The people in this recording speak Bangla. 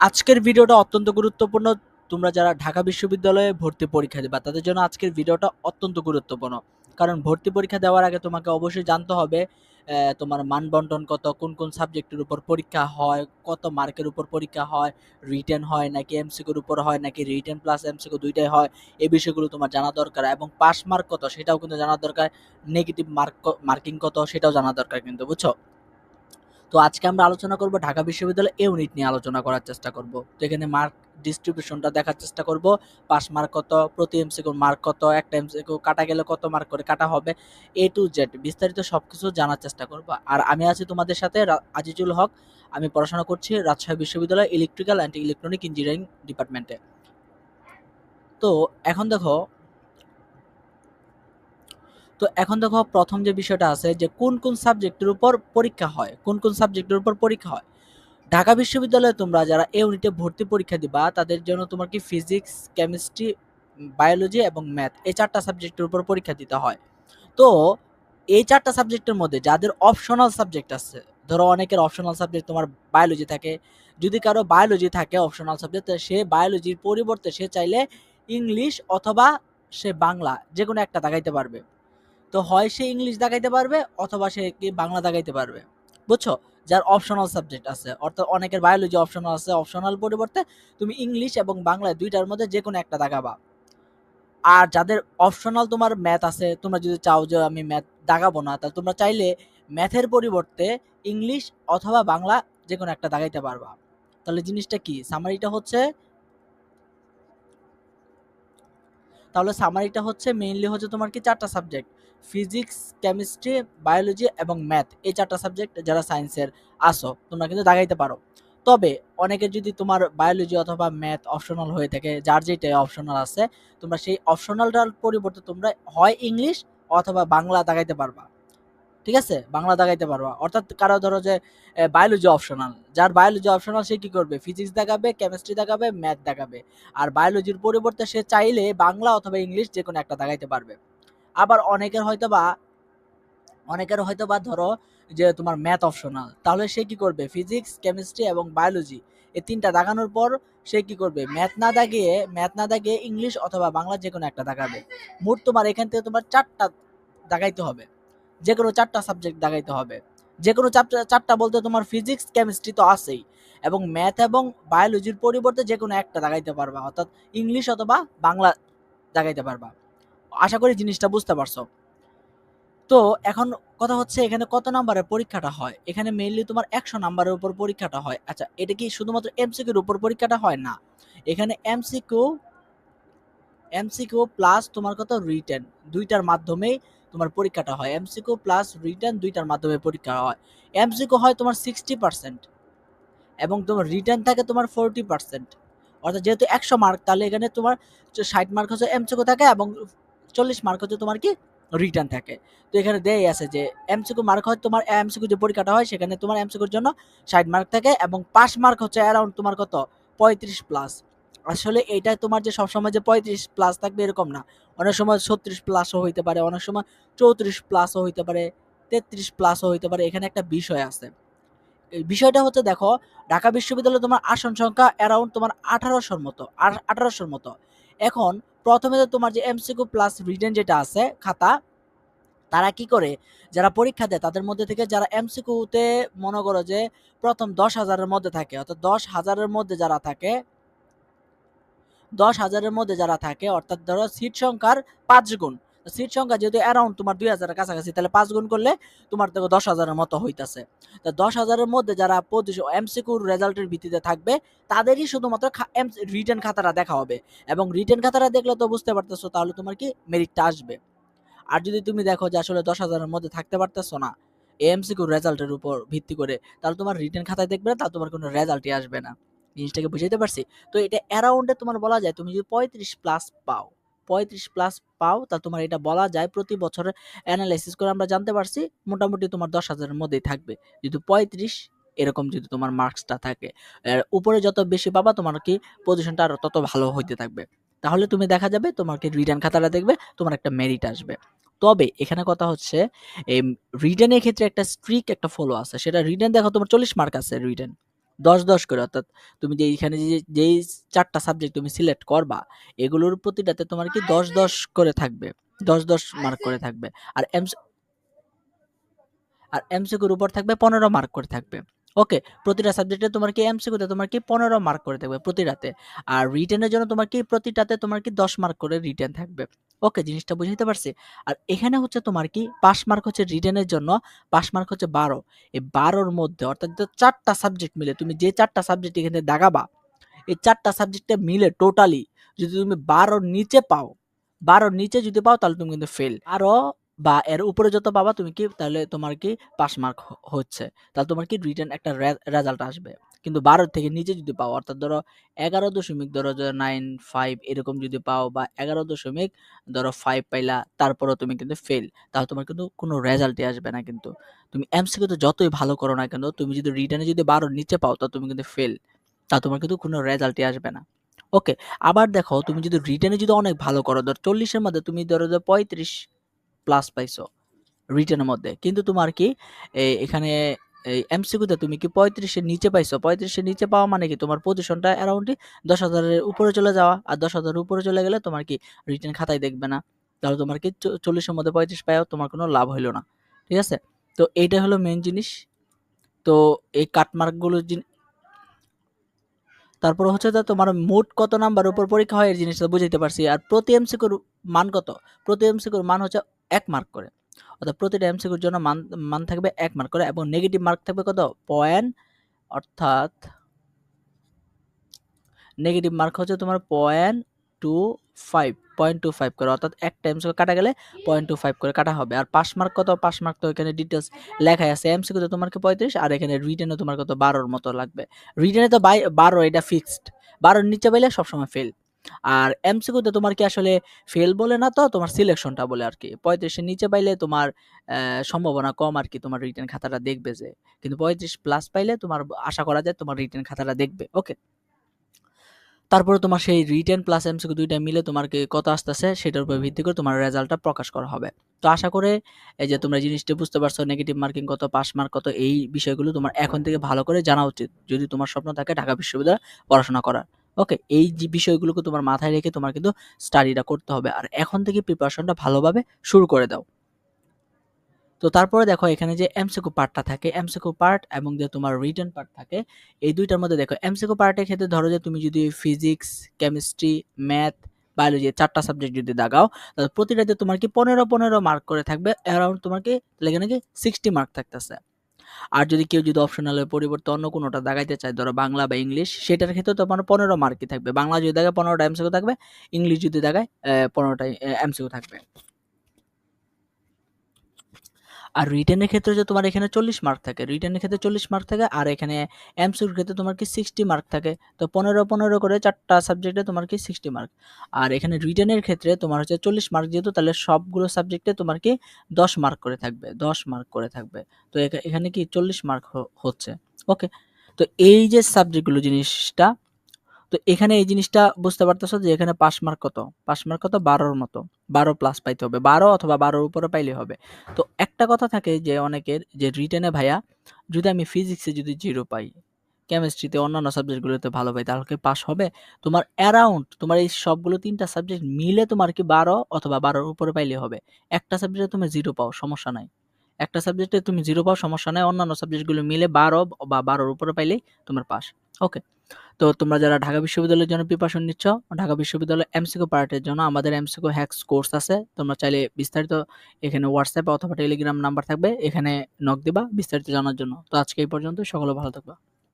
আজকের ভিডিওটা অত্যন্ত গুরুত্বপূর্ণ। তোমরা যারা ঢাকা বিশ্ববিদ্যালয়ে ভর্তি পরীক্ষা দিবা, তাদের জন্য আজকের ভিডিওটা অত্যন্ত গুরুত্বপূর্ণ। কারণ ভর্তি পরীক্ষা দেওয়ার আগে তোমাকে অবশ্যই জানতে হবে তোমার মানবন্টন কত, কোন কোন সাবজেক্টের উপর পরীক্ষা হয়, কত মার্কের উপর পরীক্ষা হয়, রিটেন হয় নাকি এমসিকিউর উপর হয় নাকি রিটেন প্লাস এমসিকিউ দুইটাই হয়, এই বিষয়গুলো তোমার জানা দরকার। এবং পাস মার্ক কত, সেটাও কিন্তু জানা দরকার, নেগেটিভ মার্ক, মার্কিং কত, সেটাও জানা দরকার কিন্তু, বুঝছ? তো আজকে আমরা আলোচনা করব ঢাকা বিশ্ববিদ্যালয় ইউনিট নিয়ে আলোচনা করার চেষ্টা করব। তো এখানে মার্ক ডিস্ট্রিবিউশনটা দেখার চেষ্টা করব। পাস মার্ক কত, প্রতি এমসিকিউ মার্ক কত, একটা এমসিকিউ কাটা গেলে কত মার্ক করে কাটা হবে এ টু জেড বিস্তারিত সব কিছু জানার চেষ্টা করব। আর আমি আছি তোমাদের সাথে আজিজুল হক। আমি পড়াশোনা করছি রাজশাহী বিশ্ববিদ্যালয় ইলেকট্রিক্যাল অ্যান্ড ইলেকট্রনিক ইঞ্জিনিয়ারিং ডিপার্টমেন্টে তো এখন দেখো তো এখন দেখো প্রথম যে বিষয়টা আছে যে কোন কোন সাবজেক্টের উপর পরীক্ষা হয়, কোন কোন সাবজেক্টের উপর পরীক্ষা হয়। ঢাকা বিশ্ববিদ্যালয়ে তোমরা যারা এ ইউনিটে ভর্তি পরীক্ষা দিবা, তাদের জন্য তোমার কি ফিজিক্স কেমিস্ট্রি বায়োলজি এবং ম্যাথ এই চারটা সাবজেক্টের উপর পরীক্ষা দিতে হয়। তো এই চারটা সাবজেক্টের মধ্যে যাদের অপশনাল সাবজেক্ট আছে, ধরো অনেকের অপশনাল সাবজেক্ট তোমার বায়োলজি থাকে, যদি কারও বায়োলজি থাকে অপশনাল সাবজেক্ট সে বায়োলজির পরিবর্তে সে চাইলে ইংলিশ অথবা সে বাংলা যে কোনো একটা দাগাইতে পারবে। তো হয় সে ইংলিশ দাগাইতে পারবে অথবা সে কি বাংলা দাগাইতে পারবে। বুঝছ? যার অপশনাল সাবজেক্ট আছে। অর্থাৎ অনেকের বায়োলজি অপশনাল আছে অপশনাল পরিবর্তে তুমি ইংলিশ এবং বাংলা দুইটার মধ্যে যে কোনো একটা দাগাবা আর যাদের অপশনাল তোমার ম্যাথ আছে, তোমরা যদি চাও যে আমি ম্যাথ দাগাবো না, তাহলে তোমরা চাইলে ম্যাথের পরিবর্তে ইংলিশ অথবা বাংলা যে কোনো একটা দাগাইতে পারবা। তাহলে জিনিসটা কি? সামারিটা হচ্ছে তাহলে সামারিটা হচ্ছে মেইনলি হচ্ছে তোমার কি চারটা সাবজেক্ট ফিজিক্স, কেমিস্ট্রি, বায়োলজি এবং ম্যাথ এই চারটা সাবজেক্ট যারা সায়েন্সের আসো, তোমরা কিন্তু দাগাইতে পারো। তবে অনেকে যদি তোমার বায়োলজি অথবা ম্যাথ অপশনাল হয়ে থাকে, যার যেটাই অপশনাল আছে, তোমরা সেই অপশনালটার পরিবর্তে তোমরা হয় ইংলিশ অথবা বাংলা দাগাইতে পারবা। ঠিক আছে? বাংলা দাগাইতে পারবা। অর্থাৎ কারও ধরো যে বায়োলজি অপশনাল, যার বায়োলজি অপশনাল সে কি করবে? ফিজিক্স দেখাবে কেমিস্ট্রি দেখাবে ম্যাথ দেখাবে আর বায়োলজির পরিবর্তে সে চাইলে বাংলা অথবা ইংলিশ যে কোনো একটা দাগাইতে পারবে। আবার অনেকের হয়তো বা, অনেকের হয়তো বা ধরো যে তোমার ম্যাথ অপশনাল তাহলে সে কি করবে? ফিজিক্স কেমিস্ট্রি এবং বায়োলজি এই তিনটা দাগানোর পর সে কি করবে? ম্যাথ না দাগিয়ে ম্যাথ না দাগিয়ে ইংলিশ অথবা বাংলা যে কোনো একটা দাগাবে। মোট তোমার এখান থেকে তোমার চারটা দাগাইতে হবে। যে কোনো চারটা সাবজেক্ট দাগাইতে হবে। যে কোনো চারটা চারটা বলতে তোমার ফিজিক্স কেমিস্ট্রি তো আছেই এবং ম্যাথ এবং বায়োলজির পরিবর্তে যে কোনো একটা দাগাইতে পারবা। অর্থাৎ ইংলিশ অথবা বাংলা দাগাইতে পারবা। আশা করি জিনিসটা বুঝতে পারছ। তো এখন কথা হচ্ছে এখানে কত নাম্বারের পরীক্ষাটা হয়? এখানে মেইনলি তোমার একশো নাম্বারের উপর পরীক্ষাটা হয়। আচ্ছা এটা কি শুধুমাত্র এমসিকিউর উপর পরীক্ষাটা হয়? না। এখানে এমসিকিউ এমসিকিউ প্লাস তোমার কত? রিটেন দুইটার মাধ্যমেই তোমার পরীক্ষাটা হয়। এমসিকিউ প্লাস রিটেন দুইটার মাধ্যমে পরীক্ষা হয়। এমসিকিউ হয় তোমার সিক্সটি পার্সেন্ট এবং তোমার রিটার্ন থাকে তোমার ফোরটি পার্সেন্ট অর্থাৎ যেহেতু একশো মার্ক তাহলে এখানে তোমার ষাট মার্ক হচ্ছে এমসিকিউ থাকে এবং চল্লিশ মার্ক হচ্ছে তোমার কি রিটার্ন থাকে। তো এখানে দেয় আছে যে এমসিকিউ মার্ক হয় তোমার এমসিকিউ যে পরীক্ষাটা হয় সেখানে তোমার এমসিকিউর জন্য ষাট মার্ক থাকে এবং পাস মার্ক হচ্ছে অ্যারাউন্ড তোমার কত? পঁয়ত্রিশ প্লাস আসলে এইটা তোমার যে সবসময় যে পঁয়ত্রিশ প্লাস থাকবে এরকম না। অনেক সময় ছত্রিশ প্লাসও হইতে পারে, অনেক সময় চৌত্রিশ প্লাসও হইতে পারে, তেত্রিশ প্লাসও হইতে পারে, এখানে একটা বিষয় আছে। এই বিষয়টা হচ্ছে দেখো, ঢাকা বিশ্ববিদ্যালয়ে তোমার আসন সংখ্যা অ্যারাউন্ড তোমার আঠারোশোর মতো আঠারোশোর মতো। এখন প্রথমে তো তোমার যে এমসিকিউ প্লাস রিটেন যেটা আছে, খাতা, তারা কি করে? যারা পরীক্ষা দেয়, তাদের মধ্যে থেকে যারা এমসিকিউতে মনে করো যে প্রথম দশ হাজারের মধ্যে থাকে, অর্থাৎ দশ হাজারের মধ্যে যারা থাকে, দশ হাজারের মধ্যে যারা থাকে, অর্থাৎ ধরো সিট সংখ্যার পাঁচ গুণ। সিট সংখ্যা যেহেতু অ্যারাউন্ড তোমার দুই হাজারের কাছাকাছি, তাহলে পাঁচ গুণ করলে তোমার দেখো দশ হাজারের মতো হইতাছে। তা দশ হাজারের মধ্যে যারা এমসিকিউর রেজাল্টের ভিত্তিতে থাকবে, তাদেরই শুধুমাত্র রিটার্ন খাতাটা দেখা হবে। এবং রিটার্ন খাতাটা দেখলে তো বুঝতে পারতেছো, তাহলে তোমার কি মেরিটটা আসবে। আর যদি তুমি দেখো যে আসলে দশ হাজারের মধ্যে থাকতে পারতেছো না এমসিকিউর রেজাল্টের উপর ভিত্তি করে, তাহলে তোমার রিটার্ন খাতায় দেখবে না, তাহলে তোমার কোনো রেজাল্টই আসবে না। জিনিসটাকে বুঝাইতে পারছি? তো এটা অ্যারাউন্ডে তোমার বলা যায়, তুমি যদি পঁয়ত্রিশ প্লাস পাও পঁয়ত্রিশ প্লাস পাও, তা তোমার এটা বলা যায়। প্রতি বছরের অ্যানালাইসিস করে আমরা জানতে পারছি, মোটামুটি তোমার দশ হাজারের মধ্যেই থাকবে। যদি পঁয়ত্রিশ, এরকম যদি তোমার মার্কসটা থাকে উপরে যত বেশি পাবা, তোমার কি পজিশনটা আরও তত ভালো হইতে থাকবে। তাহলে তুমি দেখা যাবে তোমাকে রিটার্ন খাতাটা দেখবে, তোমার একটা মেরিট আসবে। তবে এখানে কথা হচ্ছে, এই রিটার্নের ক্ষেত্রে একটা স্ট্রিক একটা ফলো আছে। সেটা রিটার্ন দেখো, তোমার চল্লিশ মার্ক আছে রিটার্ন দশ দশ করে, অর্থাৎ তুমি যে এইখানে যে, যেই চারটা সাবজেক্ট তুমি সিলেক্ট করবা, এগুলোর প্রতিটাতে তোমার কি দশ দশ করে থাকবে, দশ দশ মার্ক করে থাকবে, আর এমস আর এমসিকিউর উপর থাকবে পনেরো মার্ক করে থাকবে। ওকে প্রতিটা সাবজেক্টে তোমার কি এমসিকিউতে তোমার কি পনেরো মার্ক করে থাকবে প্রতিটাতে আর রিটেনের জন্য তোমার কি প্রতিটাতে তোমার কি দশ মার্ক করে রিটেন থাকবে। ওকে জিনিসটা বুঝাইতে পারছি? আর এখানে হচ্ছে তোমার কি পাস মার্ক হচ্ছে রিটেনের জন্য পাস মার্ক হচ্ছে বারো। এই বারোর মধ্যে অর্থাৎ চারটা সাবজেক্ট মিলে তুমি যে চারটা সাবজেক্ট এখানে দাগাবা এই চারটা সাবজেক্টে মিলে টোটালি যদি তুমি বারোর নিচে পাও, বারোর নিচে যদি পাও তাহলে তুমি কিন্তু ফেল আরও বা এর উপরে যত পাবা তুমি কি, তাহলে তোমার কি পাস মার্ক হচ্ছে। তাহলে তোমার কি রিটার্ন একটা রেজাল্ট আসবে। কিন্তু বারো থেকে নিচে যদি পাও, অর্থাৎ ধরো এগারো দশমিক ধরো নাইন ফাইভ এরকম যদি পাও বা এগারো দশমিক ধরো ফাইভ পাইলা, তারপরও তুমি কিন্তু ফেল তাহলে তোমার কিন্তু কোনো রেজাল্টই আসবে না কিন্তু। তুমি এমসিকিউ তো যতই ভালো করো না কেন, তুমি যদি রিটার্নে যদি বারোর নিচে পাও তা তুমি কিন্তু ফেল তা তোমার কিন্তু কোনো রেজাল্টই আসবে না। ওকে আবার দেখো, তুমি যদি রিটার্নে যদি অনেক ভালো করো, ধর চল্লিশের মধ্যে তুমি ধরো যে পঁয়ত্রিশ প্লাস পাইছো রিটার্নের মধ্যে। কিন্তু তোমার কি এখানে এই এমসিকিউতে তুমি কি পঁয়ত্রিশের নিচে পাইছো? পঁয়ত্রিশের নিচে পাওয়া মানে কি তোমার পজিশনটা অ্যারাউন্ডলি দশ হাজারের উপরে চলে যাওয়া। আর দশ হাজারের উপরে চলে গেলে তোমার কি রিটার্ন খাতায় দেখবে না। তাহলে তোমার কি চল্লিশের মধ্যে পঁয়ত্রিশ পাওয়া তোমার কোনো লাভ হইল না। ঠিক আছে? তো এইটা হলো মেন জিনিস। তো এই কাটমার্কগুলো তারপর হচ্ছে যে তোমার মোট কত নাম্বার উপর পরীক্ষা হয় এই জিনিসটা বুঝাইতে পারছি। আর প্রতি এমসিকিউর মান কত? প্রতি এমসিকিউর মান হচ্ছে এক মার্ক করে। অর্থাৎ প্রতিটা এমসিকিউর জন্য মান মান থাকবে এক মার্ক করে এবং নেগেটিভ মার্ক থাকবে কত? পয়েন্ট অর্থাৎ নেগেটিভ মার্ক হচ্ছে তোমার point two five point two five করে। অর্থাৎ একটা এমসিকিউ কাটা গেলে পয়েন্ট টু ফাইভ করে কাটা হবে। আর পাস মার্ক কত? পাস মার্ক তো এখানে ডিটেলস লেখাই আছে। এমসিকিউতে তোমার কি পঁয়ত্রিশ আর এখানে রিটেনে তোমার কত? বারোর মতো লাগবে। রিটেনে তো বাই, বারো এটা ফিক্সড বারোর নিচে পাইলে সবসময় ফেল আর এমসিকিউতে তোমার কি আসলে ফেল বলে না তো? তোমার সিলেকশনটা বলে আর কি পঁয়ত্রিশের নিচে পাইলে তোমার সম্ভাবনা কম আর কি তোমার রিটার্ন খাতাটা দেখবে যে। কিন্তু পঁয়ত্রিশ প্লাস পাইলে তোমার আশা করা যায় তোমার রিটার্ন খাতাটা দেখবে। ওকে তারপরে তোমার সেই রিটেন প্লাস এমসিকিউ দুইটা মিলে তোমার কত আসতেছে? সেটার উপর ভিত্তি করে তোমার রেজাল্টটা প্রকাশ করা হবে। তো আশা করে এই যে তোমরা জিনিসটা বুঝতে পারছ নেগেটিভ মার্কিং কত পাস মার্ক কত, এই বিষয়গুলো তোমার এখন থেকে ভালো করে জানা উচিত। যদি তোমার স্বপ্ন থাকে ঢাকা বিশ্ববিদ্যালয়ে পড়াশোনা করার। ওকে এই যে বিষয়গুলোকে তোমার মাথায় রেখে তোমার কিন্তু স্টাডিটা করতে হবে। আর এখন থেকে প্রিপারেশনটা ভালোভাবে শুরু করে দাও। তো তারপরে দেখো এখানে যে এমসিকিউ পার্টটা থাকে এমসিকিউ পার্ট এবং যে তোমার রিটার্ন পার্ট থাকে, এই দুইটার মধ্যে দেখো এমসিকিউ পার্টের ক্ষেত্রে ধরো যে তুমি যদি ফিজিক্স কেমিস্ট্রি ম্যাথ বায়োলজি চারটা সাবজেক্ট যদি দাগাও, তাহলে প্রতিটাতে তোমার কি পনেরো পনেরো মার্ক করে থাকবে অ্যারাউন্ড তোমার কি, তাহলে এখানে কি সিক্সটি মার্ক থাকতেছে। আর যদি কেউ যদি অপশনালের পরিবর্তে অন্য কোনোটা দাগাইতে চায়, ধরো বাংলা বা ইংলিশ, সেটার ক্ষেত্রে তোমার পনেরো মার্কই থাকবে। বাংলা যদি দেখায়, পনেরোটা এমসিকিউ থাকবে, ইংলিশ যদি দেখায় পনেরোটা এমসিকিউ থাকবে। আর রিটার্নের ক্ষেত্রে যে তোমার এখানে চল্লিশ মার্ক থাকে রিটার্নের ক্ষেত্রে চল্লিশ মার্ক থাকে, আর এখানে এমসিউর ক্ষেত্রে তোমার কি সিক্সটি মার্ক থাকে। তো পনেরো পনেরো করে চারটা সাবজেক্টে তোমার কি সিক্সটি মার্ক আর এখানে রিটার্নের ক্ষেত্রে তোমার হচ্ছে চল্লিশ মার্ক যেহেতু, তাহলে সবগুলো সাবজেক্টে তোমার কি দশ মার্ক করে থাকবে, দশ মার্ক করে থাকবে। তো এখানে কি চল্লিশ মার্ক হচ্ছে। ওকে তো এই যে সাবজেক্টগুলো জিনিসটা তো এখানে এই জিনিসটা বুঝতে পারতেছো যে এখানে পাস মার্ক কত? পাস মার্ক কত? বারোর মতো। বারো প্লাস পাইতে হবে। বারো অথবা বারোর উপরে পাইলে হবে। তো একটা কথা থাকে যে অনেকের যে রিটেনে ভাইয়া, যদি আমি ফিজিক্সে যদি জিরো পাই কেমিস্ট্রিতে অন্যান্য সাবজেক্টগুলোতে ভালো পাই, তাহলে কি পাস হবে? তোমার অ্যারাউন্ড তোমার এই সবগুলো তিনটা সাবজেক্ট মিলে তোমার কি বারো অথবা বারোর উপরে পাইলে হবে। একটা সাবজেক্টে তুমি জিরো পাও, সমস্যা নাই। একটা সাবজেক্টে তুমি জিরো পাও, সমস্যা নাই। অন্যান্য সাবজেক্টগুলো মিলে বারো বা বারোর উপরে পাইলেই তোমার পাস ওকে তো তোমরা যারা ঢাকা বিশ্ববিদ্যালয়ের জন্য প্রিপারেশন নিচ্ছ, ঢাকা বিশ্ববিদ্যালয় এমসিকো পার্টের জন্য আমাদের এমসিকো হ্যাক্স কোর্স আছে। তোমরা চাইলে বিস্তারিত এখানে হোয়াটসঅ্যাপ অথবা টেলিগ্রাম নাম্বার থাকবে, এখানে নক দিবা বিস্তারিত জানার জন্য। তো আজকে এই পর্যন্ত সকলে ভালো থাকবা।